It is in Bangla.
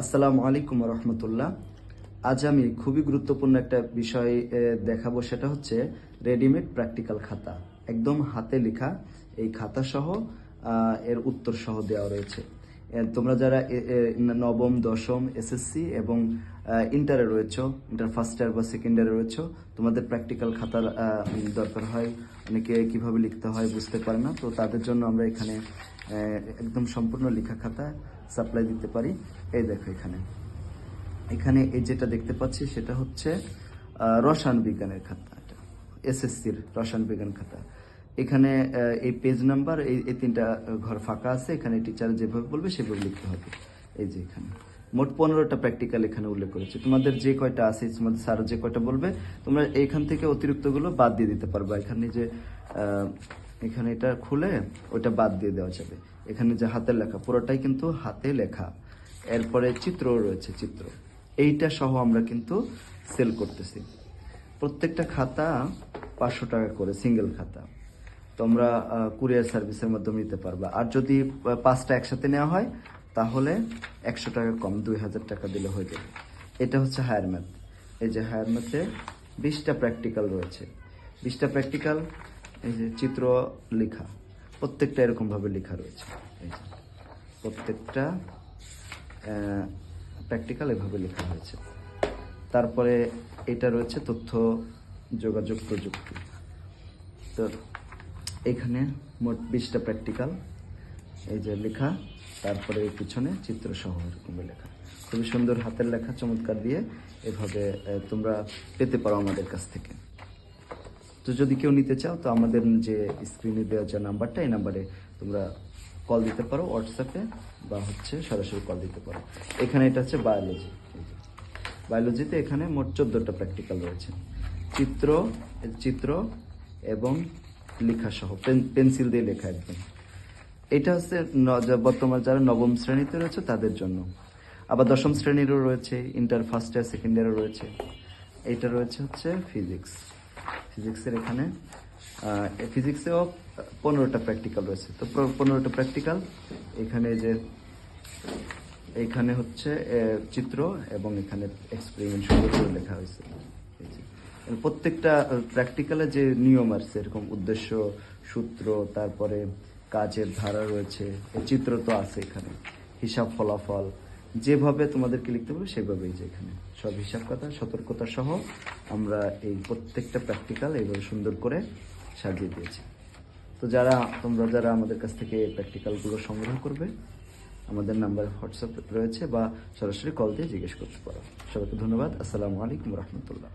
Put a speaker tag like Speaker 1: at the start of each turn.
Speaker 1: আসসালামু আলাইকুম রহমতুল্লাহ। আজ আমি খুবই গুরুত্বপূর্ণ একটা বিষয় দেখাবো, সেটা হচ্ছে রেডিমেড প্র্যাকটিক্যাল খাতা। একদম হাতে লেখা এই খাতা সহ এর উত্তর সহ দেওয়া রয়েছে। তোমরা যারা নবম, দশম এসএসসি এবং ইন্টারে রয়েছো ইন্টার ফার্স্ট ইয়ার বা সেকেন্ড ইয়ারে রয়েছো, তোমাদের প্র্যাকটিক্যাল খাতার দরকার হয়। অনেকে কীভাবে লিখতে হয় বুঝতে পারে না, তো তাদের জন্য আমরা এখানে একদম সম্পূর্ণ লেখা খাতা সাপ্লাই দিতে পারি। এই দেখো এখানে। এখানে এই যেটা দেখতে পাচ্ছি সেটা হচ্ছে রসায়ন বিজ্ঞানের খাতা, এটা এসএসসির রসায়ন বিজ্ঞান খাতা। এখানে এই পেজ নাম্বার এই এই তিনটা ঘর ফাঁকা আছে, এখানে টিচার যেভাবে বলবে সেভাবে লিখতে হবে। এই যে এখানে। মোট পনেরোটা প্র্যাকটিক্যাল এখানে উল্লেখ করেছে। তোমাদের যে কয়টা আছে, তোমাদের স্যার যে কয়টা বলবে, তোমরা এইখান থেকে অতিরিক্তগুলো বাদ দিয়ে দিতে পারবে। এখানে যে এখানে এটা খুলে ওইটা বাদ দিয়ে দেওয়া যাবে। এখানে যে হাতের লেখা, পুরোটাই কিন্তু হাতে লেখা। এরপরে চিত্রও রয়েছে, চিত্র। এইটা সহ আমরা কিন্তু সেল করতেছি। প্রত্যেকটা খাতা পাঁচশো টাকা করে সিঙ্গেল খাতা। তোমরা কুরিয়ার সার্ভিসের মাধ্যমে নিতে পারবে। আর যদি পাঁচটা একসাথে নেওয়া হয়, তাহলে একশো টাকা কম, দুই হাজার টাকা দিলে হয়ে যাবে। এটা হচ্ছে হায়ার ম্যাথ। এই যে হায়ার ম্যাথে বিশটা প্র্যাকটিক্যাল রয়েছে। বিশটা প্র্যাকটিক্যাল, এই যে চিত্র লেখা, প্রত্যেকটা এরকমভাবে লেখা রয়েছে। এই যে প্রত্যেকটা প্র্যাকটিক্যাল এভাবে লেখা হয়েছে। তারপরে এটা রয়েছে তথ্য, যোগাযোগ প্রযুক্তি। তো এখানে মোট বিশটা প্র্যাকটিক্যাল এই যে লেখা, তারপরে পিছনে চিত্র সহ এরকম লেখা। খুবই সুন্দর হাতের লেখা, চমৎকার দিয়ে এভাবে তোমরা পেতে পারো আমাদের কাছ থেকে। তো যদি কেউ নিতে চাও, তো আমাদের যে স্ক্রিনে দেওয়া যে নাম্বারটা এই নাম্বারে তোমরা কল দিতে পারো হোয়াটসঅ্যাপে বা হচ্ছে সরাসরি কল দিতে পারো। এখানে এটা হচ্ছে বায়োলজি বায়োলজিতে এখানে মোট চোদ্দোটা প্র্যাকটিক্যাল রয়েছে। চিত্র চিত্র এবং লেখা সহ পেন্সিল দিয়ে লেখা একদম। এটা হচ্ছে বর্তমান যারা নবম শ্রেণীতে রয়েছে তাদের জন্য। আবার দশম শ্রেণীরও রয়েছে ইন্টার ফার্স্ট ইয়ার সেকেন্ড ইয়ারও রয়েছে। এটা রয়েছে হচ্ছে ফিজিক্স ফিজিক্সের এখানে ফিজিক্সেও পনেরোটা প্র্যাকটিক্যাল রয়েছে। তো পনেরোটা প্র্যাকটিক্যাল এখানে যে, এখানে হচ্ছে চিত্র এবং এখানে এক্সপেরিমেন্ট লেখা হয়েছে। প্রত্যেকটা প্র্যাকটিক্যালে যে নিয়ম আছে, এরকম উদ্দেশ্য, সূত্র, তারপরে কাজের ধারা রয়েছে, চিত্র তো আছে এখানে, হিসাব ফলাফল, যেভাবে তোমাদেরকে লিখতে হবে সেভাবেই যে এখানে। সব হিসাব কথা, সতর্কতা সহ আমরা এই প্রত্যেকটা প্র্যাকটিক্যাল এইভাবে সুন্দর করে সাজিয়ে দিয়েছি। তো যারা, তোমরা যারা আমাদের কাছ থেকে প্র্যাকটিক্যালগুলো সংগ্রহ করবে, আমাদের নাম্বার হোয়াটসঅ্যাপ রয়েছে বা সরাসরি কল দিয়ে জিজ্ঞেস করতে পারো। সবাইকে ধন্যবাদ। আসসালামু আলাইকুম রহমতুল্লাহ।